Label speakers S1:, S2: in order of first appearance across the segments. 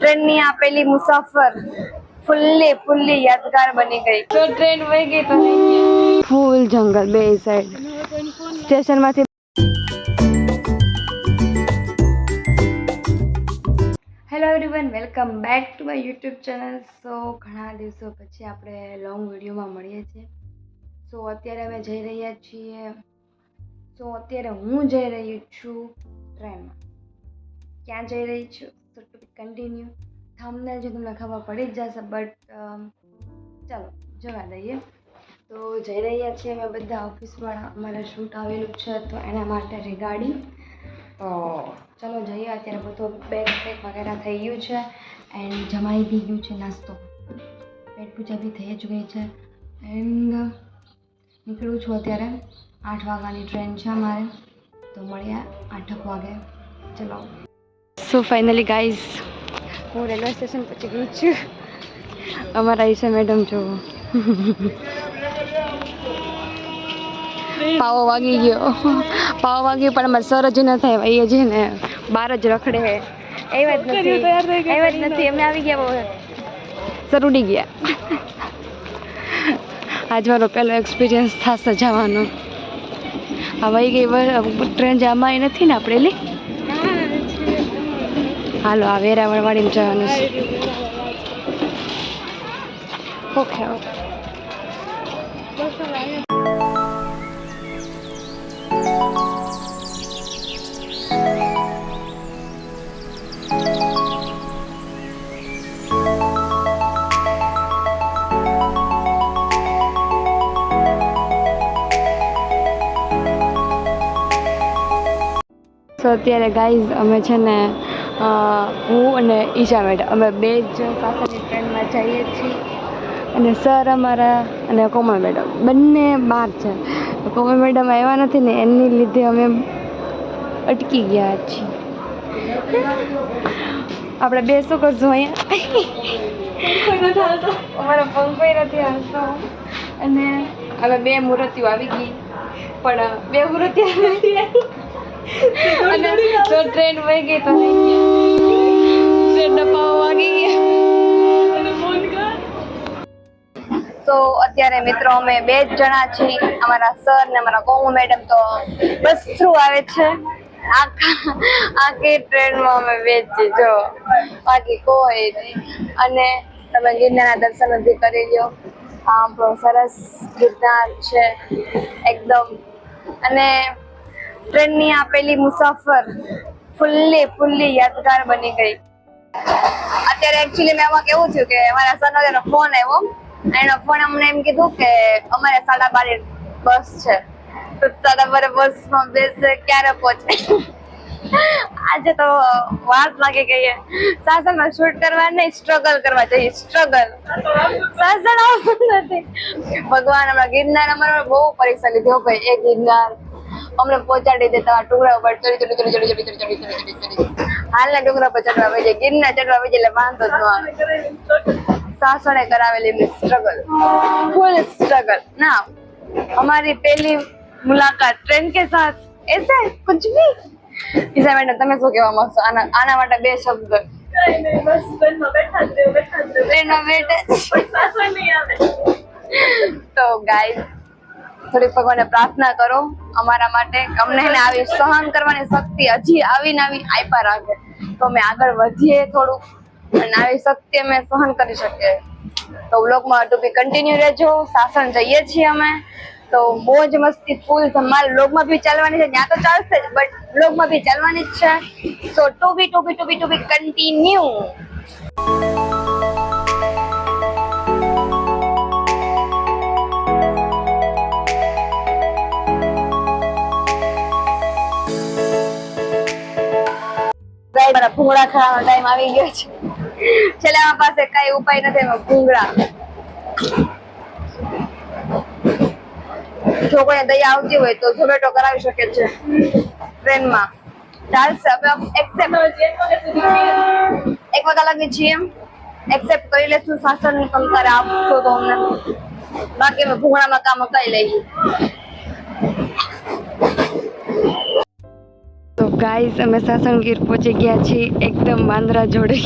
S1: ટ્રેનની આપેલી મુસાફર ફૂલ્લી ફૂલ્લી યાદગાર બની ગઈ. તો ટ્રેન વહી ગઈ તો ફૂલ જંગલ બે side. સ્ટેશનમાંથી hello everyone welcome back to my YouTube channel so ઘણા દિવસો પછી આપણે લોંગ વિડીયોમાં મળીએ છીએ. સો અત્યારે અમે જઈ રહ્યા છીએ. સો અત્યારે હું જઈ રહી છું ટ્રેનમાં. ક્યાં જઈ રહી છું? સો કન્ટિન્યુ થામને જો તમને ખબર પડી જ જશે બટ ચાલો, જવા દઈએ. તો જઈ રહ્યા છીએ અમે બધા ઓફિસમાં. અમારે શૂટ આવેલું છે, તો એના માટે રેગાડી તો ચાલો જઈએ. અત્યારે બધું બેગ પેક વગેરે થઈ ગયું છે એન્ડ જમાઈ બી ગયું છે નાસ્તો. પેટ પૂજા બી થઈ જ ગઈ છે. એન્ડ નીકળું છું અત્યારે આઠ વાગ્યાની ટ્રેન છે અમારે. તો મળ્યા આઠક વાગે. ચલો. સો ફાઇનલી ગાઈઝ હું રેલવે સ્ટેશન પહોંચી ગઈ છું. અમારા ઈશા મેડમ જો. પાવો વાગી ગયો. પાવો વાગ્યો પણ અમારે સર જ ન થાય એ છે ને બહાર જ રખડે હે એવા જ નથી. એવા જ નથી. અમે આવી ગયા સર ઉડી ગયા. આજ મારો પહેલો એક્સપિરિયન્સ થશે જવાનો. આ વહી ગઈ ટ્રેન જામાં નથી ને આપણે લી? હાલો આ વેરા વળવાડીને જવાનું છે. Okay okay. સો અત્યારે ગાઈઝ અમે છે ને હું અને ઈશા મેડમ. અમે બે જ સાસરની ટ્રેનમાં જઈએ છીએ. અને સર અમારા અને કોમલ મેડમ. બંને બહાર છે. કોમલ મેડમ આવ્યા નથી ને એની લીધે અમે અટકી ગયા છીએ. આપણે બે શું કરશું અહીંયા અમારો પંખો નથી આવતો અને હવે બે મૂર્તિઓ આવી ગઈ. પણ બે મૂર્તિઓ નથી આવી. અને જો ટ્રેન વહી ગઈ તો નહીં તો અત્યારે મિત્રો અમે બે જ જણા છીએ. અમારા સર ને અમારા કોમુ મેડમ તો બસ થ્રુ આવે છે. આખા, આખી ટ્રેનમાં અમે બે જ જો, બાકી કોઈ અને તમે ગિરનારના દર્શન બી કરી લ્યો. આ બહુ સરસ ગિરનાર છે. એકદમ. અને ટ્રેનની આપેલી મુસાફર ફૂલ્લી ફૂલ્લી યાદગાર બની ગઈ. અત્યારે એકચ્યુઅલી મેં કેવું થયું કે અમારા સરનો તેનો ફોન આવ્યો. એનો ફોન અમને એમ કીધું કે અમારે સાડા બારે બસ છે. તો સાડા બારે બસમાં બેસે ક્યારે પહોંચે? આજે તો વાત લાગી છે સાસનમાં શૂટ કરવા નહીં સ્ટ્રગલ કરવા જઈએ સ્ટ્રગલ સાસણ આવતું નથી. ભગવાન હમણાં ગિરનાર અમારે બહુ પરીક્ષા લીધી ભાઈ. એ ગિરનાર. અમને પહોંચાડી દે તમારા ડુંગરા ઉપર ચડી ચડી ચડી ચડી ચડી ચડી ચડી ચડી ચડી હાલના ડુંગરા પર ચડવા વેજે ગીરના ચડવા વેજે એટલે વાંધો જ આવે. સાસણે કરાવેલી એમની સ્ટ્રગલ ફૂલ સ્ટ્રગલ ના અમારી પહેલી મુલાકાત ટ્રેન કે સાથ? એસે કુછ ભી ઈસા મેડમ તમે શું કહેવા માંગશો? આના આના માટે બે શબ્દ. તો ગાઈઝ થોડી ભગવાનને પ્રાર્થના કરો. અમારા માટે અમને આવી સહન કરવાની શક્તિ હજી આવી ને આવી આપ્યા રાખે. તો અમે આગળ વધીએ થોડુંક. અને આવી શક્તિ અમે સહન કરી શકીએ. તો બ્લોગમાં ટુ બી કન્ટિન્યુ રહેજો. સાસણ જઈએ છીએ અમે. તો મોજ મસ્તી, ફૂલ ધમાલ બ્લોગમાં બી ચાલવાની છે. ત્યાં તો ચાલશે જ બટ બ્લોગમાં બી ચાલવાની જ છે. So to be to be to be to be continue guy મારા ભૂંગળા ખાવાનો ટાઈમ આવી ગયો છે. છેલ્લે અમારા પાસે કઈ ઉપાય નથી, એમાં ભૂંગળા. કોઈ દયા આવતી હોય તો ઝોમેટો કરાવી શકે છે ટ્રેનમાં. ચાલશે એક્સેપ્ટ એક વાગ્યા લાગી છીએ એક્સેપ્ટ કરી લેશું શાસન કંકારે આપશો તો બાકી અમે ભૂંગળામાં કામ કરી લઈએ. તો ગાઈસ, અમે સાસણગીર પહોંચી ગયા છીએ એકદમ વાંદરા જોડે.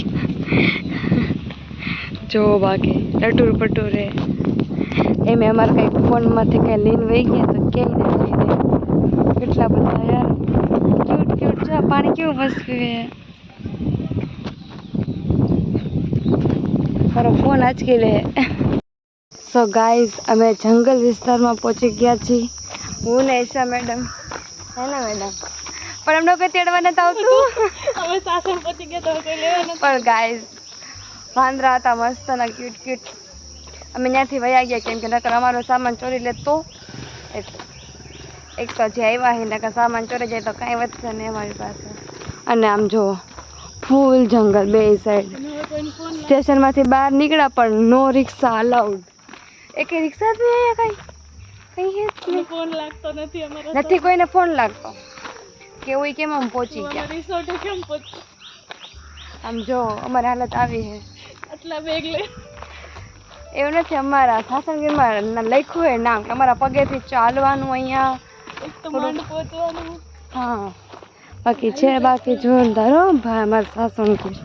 S2: જો બાકી ટટુર પટુરે એમ અમારે કંઈક ફોનમાંથી કંઈ લઈને વહી ગયા તો ક્યાંય નથી લઈને કેટલા બધા યાર. ક્યુટ ક્યુટ છે પાણી કેવું વસ્તુ મારો ફોન આચકી લે. સો ગાઈઝ અમે જંગલ વિસ્તારમાં પહોંચી ગયા છીએ. હું ને એશા મેડમ. હે ને, મેડમ? પણ અમને કોઈ તેડવા નતા આવતું.
S3: હવે સાસણ પતી ગયા તો કોઈ લેવા
S2: પણ ગાઈઝ વાંદરા હતા મસ્ત ને ક્યુટ ક્યુટ અમે ત્યાંથી વયા ગયા કેમ કે નકર અમારો સામાન ચોરી લે તો એટલે એક તો જે આવ્યા છે નકર સામાન ચોરી જાય તો કાંઈ વધશે નહીં અમારી પાસે. અને આમ જો ફૂલ જંગલ બે સાઈડ સ્ટેશનમાંથી બહાર નીકળ્યા પણ નો રિક્ષા અલાઉડ એક રિક્ષા જ નહીં અહીંયા કાંઈ? કઈ હે.
S3: ફોન લાગતો નથી
S2: નથી કોઈને ફોન લાગતો. કેવું કેમ આમ પહોંચી ગયા?
S3: રિસોર્ટ કેમ પહોંચ
S2: આમ જો અમારી હાલત આવી છે.
S3: આટલા બેગ લે
S2: એવું નથી અમારા સાસણગીરમાં લખ્યું હોય નામ કે અમારા પગેથી ચાલવાનું અહીંયા.
S3: માંડ પહોંચવાનું.
S2: હા. બાકી છે બાકી જોરદાર હો ભાઈ અમારા સાસણગીર.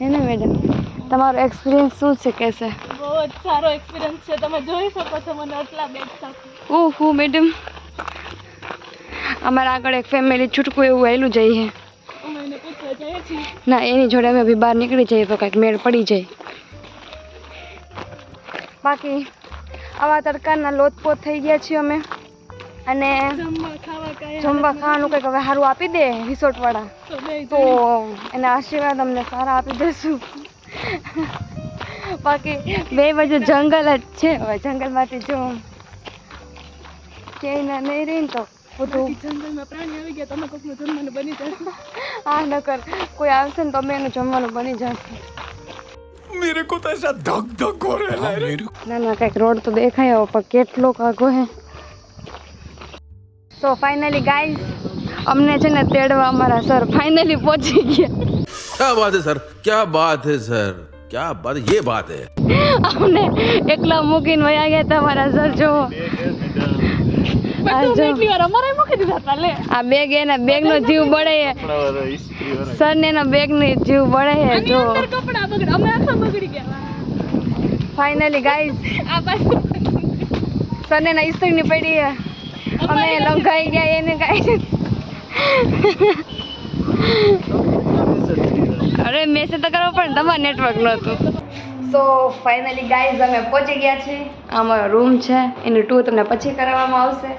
S2: હે ને મેડમ તમારો એક્સપિરિયન્સ શું છે કહેશે
S3: બહુ જ સારો એક્સપિરિયન્સ છે. તમે જોઈ શકો છો મને આટલા બેગ સાથે.
S2: ઓહો મેડમ અમારા આગળ એક ફેમિલી છૂટકું એવું આવેલું જઈએ ના એની જોડે અમે બી બહાર નીકળી જઈએ તો કંઈક મેળ પડી જાય. બાકી આવા તડકાના લોતપોત થઈ ગયા છીએ અમે. અને
S3: જમવા
S2: ખાવાનું કંઈક હવે સારું આપી દે રિસોર્ટવાળા.
S3: તો
S2: એના આશીર્વાદ અમને સારા આપી દેશું. બાકી બે બાજુ જંગલ જ છે. હવે જંગલમાંથી જો ક્યાંય ના નહીં રહીને તો બધું.
S3: જંગલમાં પ્રાણી જમવાનું બની જશે.
S2: હા નકર કોઈ આવશે ને તમે એનું જમવાનું બની જશે.
S4: મેરે કો તો એસા ધક ધક હો
S2: ના ના કંઈક રોડ તો દેખાય આવો કેટલો કાગો હે. સો ફાઇનલી ગાઈસ અમને છે ને તેડવા અમારા સર ફાઇનલી પહોંચી ગયા.
S5: ક્યા બાત હે સર ક્યા બાત હે સર ક્યા બાત યે બાત હે.
S2: અમને એકલા મૂકીને વયા ગયા તમારા સર જો આ બેગ એના બેગ નો જીવ બળે છે સર ને એના બેગ નો જીવ બળે છે જો.
S3: અંદર કપડા બગડ. અમે આખા બગડી ગયા.
S2: ફાઇનલી ગાઈઝ
S3: આ
S2: સર ને એના ઇસ્ત્રીની પડી છે અમે લંઘાઈ ગયા એને કાંઈ અરે મેસેજ તો કરવો પણ તમારે નેટવર્ક નહોતું. સો ફાઇનલી ગાઈઝ અમે પહોંચી ગયા છીએ. અમારો રૂમ છે. એનું ટૂર તમને પછી કરાવવામાં આવશે.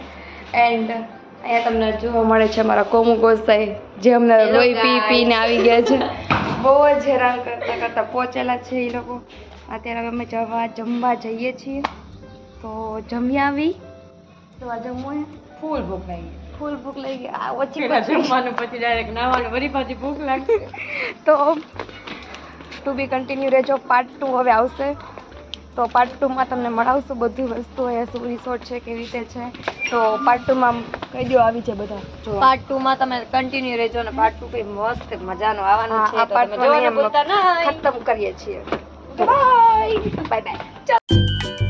S2: એન્ડ અહીંયા તમને જોવા મળે છે અમારા કોમુ ગોસાઈ જે અમને રોઈ પી પીને આવી ગયા છે. બહુ જ હેરાન કરતા કરતા પહોંચેલા છે એ લોકો. અત્યારે અમે જવા જમવા જઈએ છીએ. તો જમી આવી. તો આ જમવું ફૂલ ભૂખ લાગી. ફૂલ ભૂખ લાગી. આ ઓછી પછી
S3: જમવાનું પછી ડાયરેક્ટ નાવાનું વળી પાછી ભૂખ લાગશે
S2: તો ટુ બી કન્ટિન્યુ રહેજો. પાર્ટ ટુ હવે આવશે. તો પાર્ટ ટુમાં તમને મળાવશું બધી વસ્તુ અહીંયા શું રિસોર્ટ છે કેવી રીતે છે? તો પાર્ટ ટુમાં કહી દો આવી છે બધા. જો.
S6: પાર્ટ ટુમાં તમે કન્ટિન્યુ રહેજો ને પાર્ટ ટુ કઈ મસ્ત મજાનો આવવાનો છે. તો તમે જોવાનું ભૂલતા
S2: ખતમ કરીએ છીએ. Bye bye